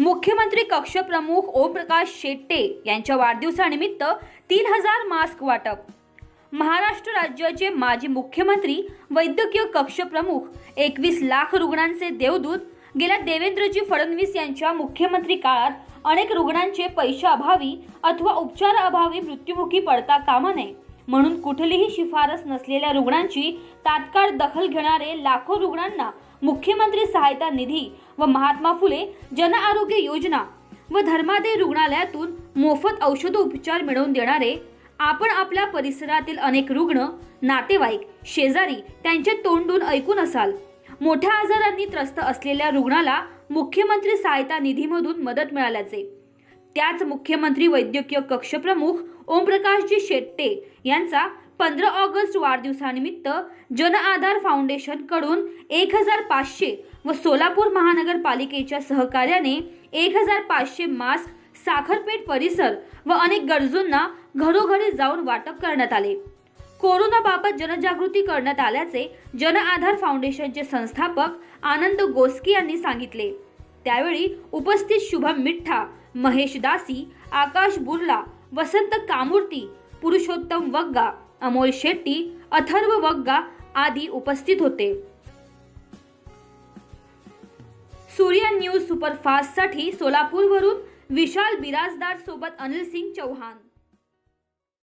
मुख्यमंत्री कक्षप्रमुख ओमप्रकाश शेट्टे यांच्या वाढदिवसानिमित्त तीन हजार मास्क वाटप. महाराष्ट्र राज्याचे माजी मुख्यमंत्री वैद्यकीय कक्षप्रमुख एकवीस लाख रुग्णांचे देवदूत गेल्या देवेंद्रजी फडणवीस यांच्या मुख्यमंत्री काळात अनेक रुग्णांचे पैशाअभावी अथवा उपचाराअभावी मृत्युमुखी पडता कामा नये. म्हणून कुठलीही शिफारस नसलेल्या रुग्णांची तात्काळ दखल घेणारे लाखो रुग्णांना मुख्यमंत्री सहायता निधी व महात्मा फुले जन आरोग्य योजना व धर्मादय रुग्णालयातून मोफत औषध उपचार मिळवून देणारे आपण आपल्या परिसरातील अनेक रुग्ण नातेवाईक शेजारी त्यांचे तोंडून ऐकून असाल. मोठ्या आजारांनी त्रस्त असलेल्या रुग्णाला मुख्यमंत्री सहायता निधीमधून मदत मिळाल्याचे. त्याच मुख्यमंत्री वैद्यकीय कक्षप्रमुख ओमप्रकाशजी शेट्टे यांचा पंधरा ऑगस्ट वाढदिवसानिमित्त जन आधार फाउंडेशनकडून एक हजार पाचशे व सोलापूर महानगरपालिकेच्या सहकार्याने एक हजार पाचशे मास्क साखरपेठ परिसर व अनेक गरजूंना घरोघरी जाऊन वाटप करण्यात आले. कोरोनाबाबत जनजागृती करण्यात आल्याचे जन आधार फाउंडेशनचे संस्थापक आनंद गोस्की यांनी सांगितले. त्यावेळी उपस्थित शुभम मिठ्ठा महेश दासी आकाश बुर्ला वसंत कामूर्ती पुरुषोत्तम वग्गा अमोल शेट्टी अथर्व वग्गा आदी उपस्थित होते. सूर्य न्यूज सुपरफास्टसाठी सोलापूरवरून विशाल बिराजदार सोबत अनिल सिंग चौहान.